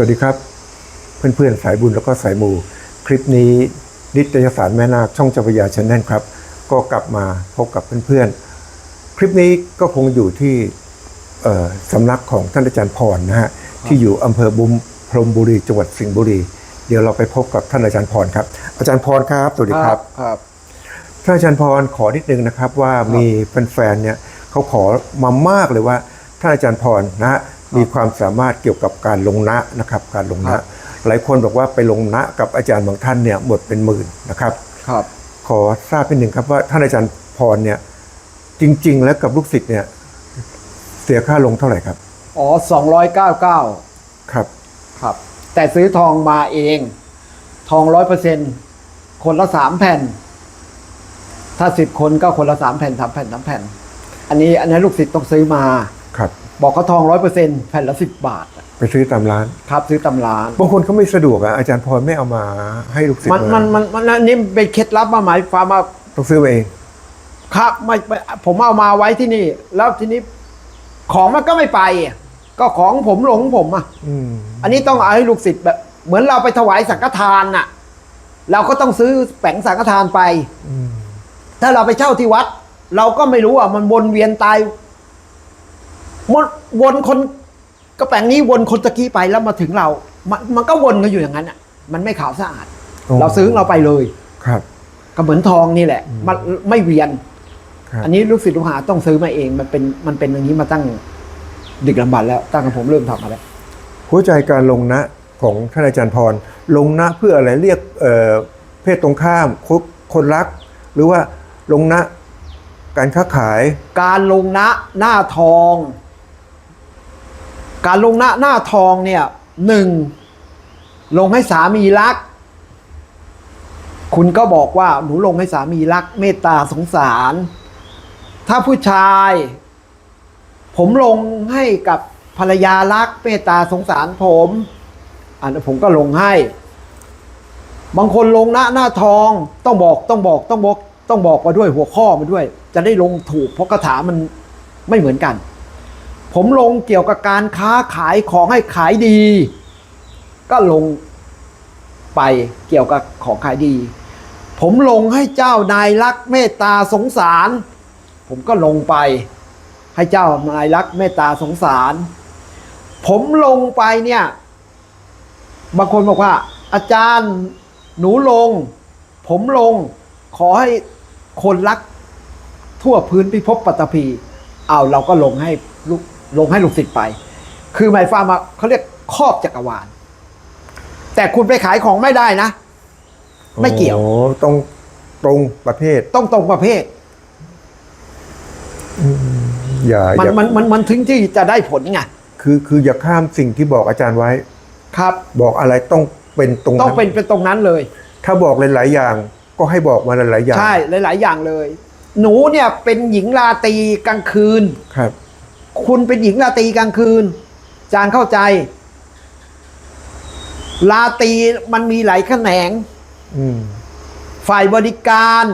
วัสดีครับ เพื่อนๆ สายบุญแล้วก็สายมู คลิปนี้นิตยสารแม่นาคช่องเจ้าพระยาชนแนลครับ ก็กลับมาพบกับเพื่อนๆ คลิปนี้ก็คงอยู่ที่เอ่อสำนักของท่านอาจารย์พรนะฮะที่อยู่อำเภอบุมพรหมบุรีจังหวัดสิงห์บุรี เดี๋ยวเราไปพบกับท่านอาจารย์พรครับ อาจารย์พรครับสวัสดีครับครับท่านอาจารย์พรขอนิดนึงนะครับว่ามีแฟนๆเนี่ยเขาขอมามากเลยว่าท่านอาจารย์พรนะฮะ มีความสามารถเกี่ยวกับการลงนะนะครับการลงครันะบหลายคนบอกว่าไปลงนะกับอาจารย์บางท่านเนี่ยหมดเป็นหมื่นนะครับครับ ขอทราบนิดหนึ่งครับว่าท่านอาจารย์พรเนี่ยจริง ๆ แล้วกับลูกศิษย์เนี่ยเสียค่าลงเท่าไหร่ครับอ๋อสองร้อยเก้าเก้าครับครับ แต่ซื้อทองมาเอง ทองร้อยเปอร์เซ็นคนละสามแผ่น ถ้าสิบคนก็คนละสามแผ่นสามแผ่นสามแผ่น อันนี้อันนี้ลูกศิษย์ต้องซื้อมาครับ บอกเขาทองร้อยเปอร์เซ็นแผ่นละสิบบาทไปซื้อตามร้าน ครับซื้อตำร้าน บางคนเขาไม่สะดวกอะอาจารย์พรไม่เอามาให้ลูกศิษย์มันมันมันมันอันนี้เป็นเคล็ดลับมาหมายความว่า ต้องซื้อมาเอง ครับไม่ไม่ผมเอามาไว้ที่นี่ แล้วทีนี้ของมันก็ไม่ไปอะก็ของผมหลงผมอะ อืมอันนี้ต้องเอาให้ลูกศิษย์แบบ เหมือนเราไปถวายสังฆทานน่ะ เราก็ต้องซื้อแป้งสังฆทานไป อืมถ้าเราไปเช่าที่วัด เราก็ไม่รู้อะมันวนเวียนตาย วนวนคนก็แปลงนี้วนคนตะกี้ไปแล้วมาถึงเรา มันมันก็วนกันอยู่อย่างนั้นอะ มันไม่ขาวสะอาดเราซื้อเราไปเลยครับ ก็เหมือนทองนี่แหละ มันไม่เวียน ครับอันนี้ลูกศิษย์ลูกหาต้องซื้อมาเอง มันเป็นมันเป็นอย่างนี้มาตั้งดึกลำบันแล้วตั้งแต่ผมเริ่มทำมาแล้วหัวใจการลงนะของท่านอาจารย์พร ลงนะเพื่ออะไรเรียกเอ่อเพศตรงข้ามคบคนรัก หรือว่าลงนะการค้าขาย การลงหน้าหน้าทอง การลงหน้าหน้าทองเนี่ยหนึ่งลงให้สามีรัก คุณก็บอกว่าหนูลงให้สามีรัก เมตตาสงสาร ถ้าผู้ชาย ผมลงให้กับภรรยารัก เมตตาสงสารผมอันนั้นผมก็ลงให้ บางคนลงหน้าหน้าทองต้องบอกต้องบอกต้องบอกต้องบอกมาด้วยหัวข้อมาด้วย จะได้ลงถูกเพราะคาถามันไม่เหมือนกัน ผมลงเกี่ยวกับการค้าขายของให้ขายดี ก็ลงไปเกี่ยวกับของขายดี ผมลงให้เจ้านายรักเมตตาสงสาร ผมก็ลงไป ให้เจ้านายรักเมตตาสงสาร ผมลงไปเนี่ยบางคนบอกว่า อาจารย์หนูลง ผมลงขอให้คนรักทั่วพื้นพิภพปัตตภีเอาเราก็ลงให้ลูก ลงให้ลูกศิษย์ไป คือหมายความว่าเขาเรียกครอบจักรวาล แต่คุณไปขายของไม่ได้นะ ไม่เกี่ยว โอ้ต้องตรงประเภทต้องตรงประเภท อย่ามันอย่ามันมันมันถึงที่จะได้ผลไงคือคืออย่าข้ามสิ่งที่บอกอาจารย์ไว้ ครับ บอกอะไรต้องเป็นตรงต้องเป็นเป็นตรงนั้นเลย ถ้าบอกหลายๆอย่าง ก็ให้บอกมาหลายๆอย่างใช่หลาย ๆ อย่างเลย หนูเนี่ยเป็นหญิงราตรีกลางคืนครับ คุณเป็นหญิงราตรีกลางคืน จานเข้าใจ ราตรีมันมีหลายแขนงอืมฝ่ายบริการ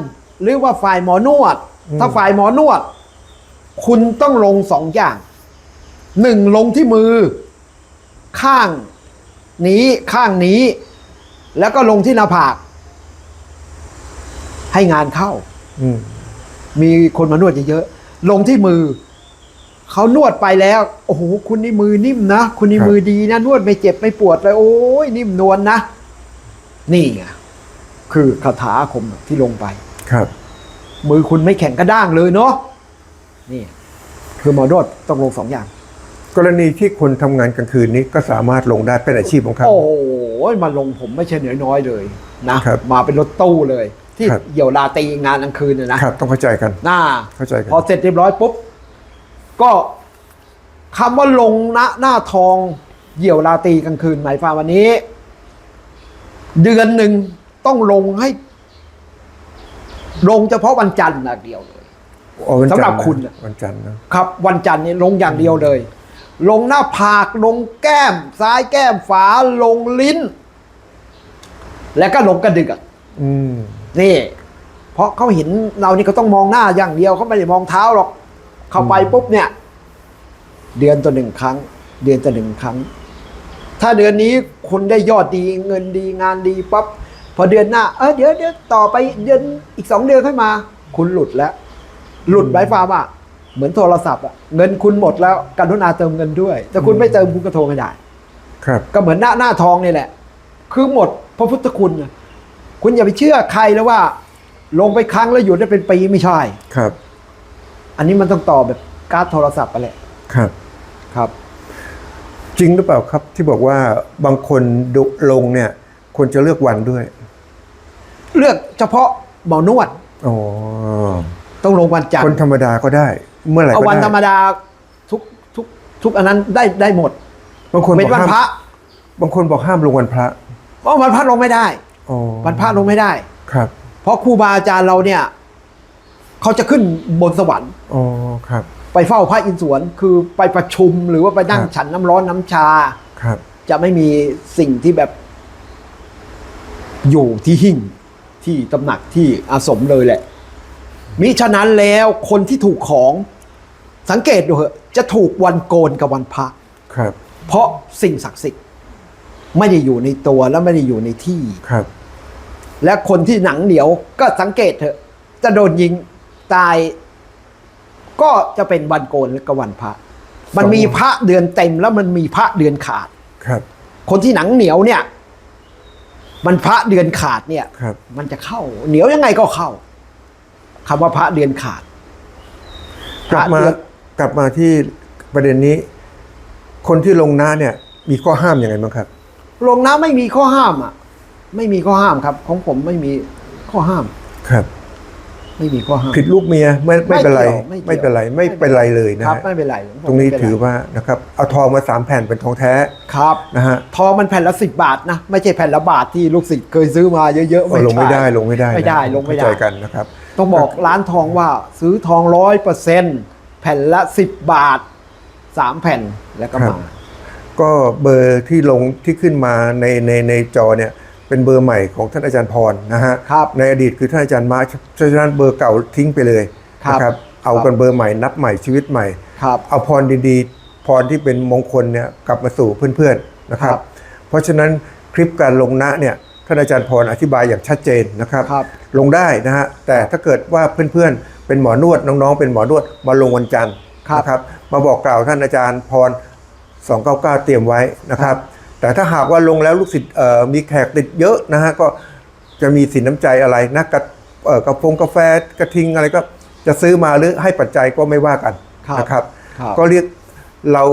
หรือว่าฝ่ายหมอนวดอืมถ้าฝ่ายหมอนวด คุณต้องลงสองอย่าง หนึ่งลงที่มือ ข้างนี้ข้างนี้ แล้วก็ลงที่หน้าผาก ให้งานเข้าอืมมีคนมานวดเยอะๆลงที่มือ เขานวดไปแล้ว โอ้โห คุณนี่มือนิ่มนะ คุณนี่มือดีนะ นวดไม่เจ็บไม่ปวดเลย โอ้ยนิ่มนวลนะ นี่ไงคือคาถาอาคมที่ลงไป ครับ มือคุณไม่แข็งกระด้างเลยเนาะ นี่ คือหมอนวดต้องลงสองอย่าง กรณีที่คนทำงานกลางคืนนี้ก็สามารถลงได้เป็นอาชีพของเขาโอ้โหมาลงผมไม่ใช่น้อยๆเลยนะครับมาเป็นรถตู้เลย ที่ครับเหี่ยวลาตรีงานกลางคืนเนี่ยนะครับต้องเข้าใจกันหน้าเข้าใจกันพอเสร็จเรียบร้อยปุ๊บ ก็คำว่าลงหน้าหน้าทองเหี่ยวราตรีกลางคืนหมายความวันนี้ เดือนหนึ่งต้องลงให้ ลงเฉพาะวันจันทร์นะเดียวเลยอ๋อวันจันทสำหรับนะคุณน่ะวันจันทร์นะครับ วันจันทร์นี่ลงอย่างเดียวเลย ลงหน้าผากลงแก้ม ซ้ายแก้มฝาลงลิ้น แล้วก็ลงกระดึกอะอืมนี่ เพราะเขาเห็นเรานี่เขาต้องมองหน้าอย่างเดียวเขาไม่ได้มองเท้าหรอก เข้าไปปุ๊บเนี่ย เดือนต่อหนึ่งครั้ง เดือนต่อหนึ่งครั้ง ถ้าเดือนนี้คุณได้ยอดดีเงินดีงานดีปั๊บพอเดือนหน้าเออเดี๋ยวเดี๋ยวต่อไปเดือนอีกสองเดือนค่อยมา คุณหลุดแล้ว หลุดไบฟาร์มอะเหมือนโทรศัพท์อะเงินคุณหมดแล้วกรุณาเติมเงินด้วย แต่คุณไม่เติมคุณก็โทรไม่ได้ ครับ ก็เหมือนหน้าหน้าทองนี่แหละ คือหมดพระพุทธคุณน่ะคุณอย่าไปเชื่อใครแล้วว่า ลงไปครั้งแล้วหยุดได้เป็นปีไม่ใช่ ครับ อันนี้มันต้องต่อแบบการ์ดโทรศัพท์ไปแหละครับ ครับ จริงหรือเปล่าครับ ที่บอกว่าบางคนดุลงเนี่ยควรจะเลือกวันด้วย เลือกเฉพาะหมอนวด อ๋อต้องลงวันจันทคนร์ธรรมดาก็ได้ เมื่อไหร่เอาก็วันได้ธรรมดาทุกทุกทุกอันนั้นได้ได้หมดบางคนเป็บนอกวันห้ามพระบางคนบอกห้ามลงวันพระเพราะวันพระลงไม่ได้ อ๋อวันพระลงไม่ได้ ครับ เพราะครูบาอาจารย์เราเนี่ย เขาจะขึ้นบนสวรรค์อ๋อครับ ไปเฝ้าพระอินทร์สวนคือไปประชุมหรือว่าไปนั่งครับ ฉันน้ำร้อนน้ำชา ครับ จะไม่มีสิ่งที่แบบ อยู่ที่หิ้งที่ตำหนักที่อาสมเลยแหละ มิฉะนั้นแล้วคนที่ถูกของสังเกตดูเหอะจะถูกวันโกนกับวันพระ ครับ เพราะสิ่งศักดิ์สิทธิ์ ไม่ได้อยู่ในตัวและไม่ได้อยู่ในที่ ครับ และคนที่หนังเหนียวก็สังเกตเถอะ จะโดนยิง ตาย ก็จะเป็นวันโกนและก็วันพระ มันมีพระเดือนเต็มแล้วมันมีพระเดือนขาดครับ คนที่หนังเหนียวเนี่ย มันพระเดือนขาดเนี่ยครับ มันจะเข้า เหนียวยังไงก็เข้าคำว่าพระเดือนขาดกลับมาพระเดือนกลับมาที่ประเด็นนี้ คนที่ลงน้าเนี่ย มีข้อห้ามยังไงบ้างครับ ลงน้ำไม่มีข้อห้ามอะ ไม่มีข้อห้ามครับ ของผมไม่มีข้อห้ามครับ ไม่มีข้อห้าม ผิดลูกเมียไม่ไม่เป็นไรไม่เกี่ยวไม่เป็นไรไม่เป็นไรเลยนะครับฮะไม่เป็นไรผมตรงนี้ไม่เป็ถือไรว่านะครับเอาทองมาสามแผ่นเป็นทองแท้ครับนะฮะทองมันแผ่นละสิบบาทนะ ไม่ใช่แผ่นละบาทที่ลูกศิษย์เคยซื้อมาเยอะๆเอาลงไม่ใช่ ได้ลงไม่ได้ไม่ได้นะลงไม่ได้ เข้าใจกันนะครับ ต้องบอกร้านทองว่าซื้อทองร้อยเปอร์เซ็นแผ่นละสิบบาทสามแผ่นแล้วก็ครับ มา ก็เบอร์ที่ลงที่ขึ้นมาในในในจอเนี่ย เป็นเบอร์ใหม่ของท่านอาจารย์พรนะฮะครับในอดีตคือท่านอาจารย์มาฉะนั้นเบอร์เก่าทิ้งไปเลยครับนะครับเอาครับกันเบอร์ใหม่นับใหม่ชีวิตใหม่ครับเอาพรดีๆ พรที่เป็นมงคลเนี่ยกลับมาสู่เพื่อนๆนะครับครับ เพราะฉะนั้นคลิปการลงนะเนี่ยท่านอาจารย์พรอธิบายอย่างชัดเจนนะครับครับ ลงได้นะฮะแต่ถ้าเกิดว่าเพื่อนๆ เป็นหมอนวดน้องๆ เป็นหมอนวดมาลงวันจันทร์ครับนะครับมาบอกกล่าวท่านอาจารย์พร299 เตรียมไว้นะครับ แต่ถ้าหากว่าลงแล้วลูกศิษย์เอ่อมีแขกติดเยอะนะฮะก็จะมีสินน้ำใจอะไรนะกระเอ่อกระพงกาแฟกระทิงอะไรก็จะซื้อมาหรือให้ปัจจัยก็ไม่ว่ากันครับนะครับครับ ก็เรียกเรา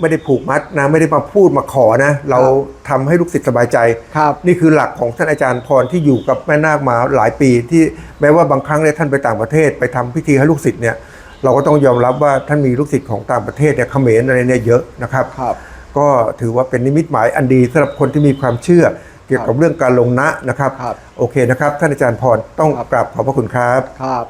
ไม่ได้ผูกมัดนะไม่ได้มาพูดมาขอนะ เราทำให้ลูกศิษย์สบายใจครับนี่คือหลักของท่านอาจารย์พรที่อยู่กับแม่นาคมาหลายปี ที่แม้ว่าบางครั้งเนี่ยท่านไปต่างประเทศ ไปทำพิธีให้ลูกศิษย์เนี่ยเราก็ต้องยอมรับว่าท่านมีลูกศิษย์ของต่างประเทศเนี่ยเขมรอะไรเนี่ยเยอะนะครับครับ ก็ถือว่าเป็นนิมิตหมายอันดีสำหรับคนที่มีความเชื่อเกี่ยวกับเรื่องการลงนะนะครับ ครับ โอเคนะครับ ท่านอาจารย์พรต้องครับกราบขอบพระคุณครับ ครับ